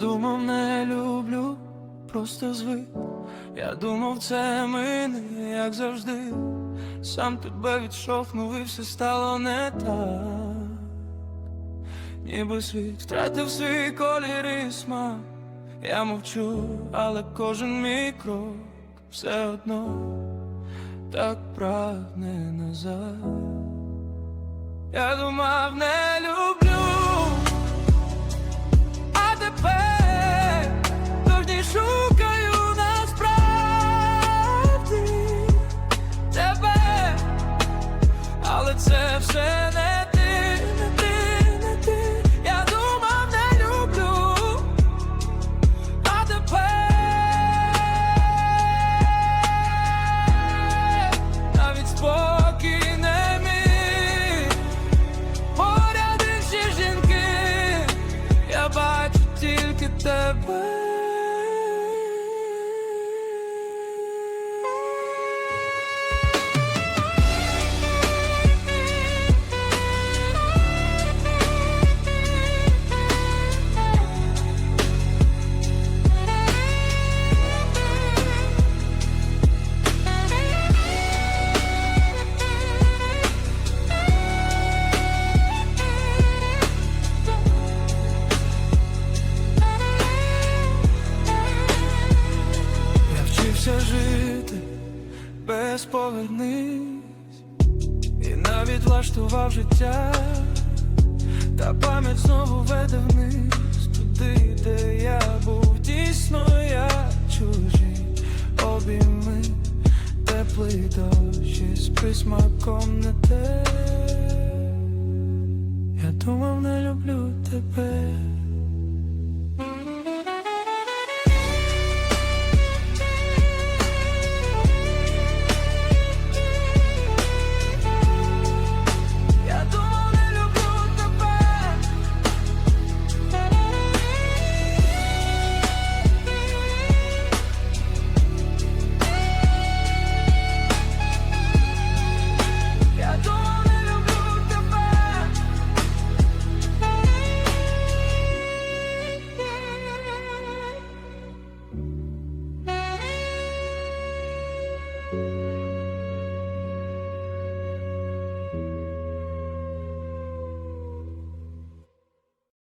думав, не люблю, просто звик. Я думав, це мине, як завжди. Сам тебе відшовхнув і все стало не так. Ніби світ втратив свій колір і смак. Я мовчу, але кожен мій крок все одно так прагне назад. Я думав, не це все не ти, не ти, не ти. Я думав, не люблю, а тепер навіть спокій не мій. Поряд інші жінки, я бачу тільки тебе. Без повернись І навіть влаштував життя, та пам'ять знову веде вниз туди, де я був дійсно я чужий обійми, теплий дощ із присмаком не те. Я думав, не люблю тебе.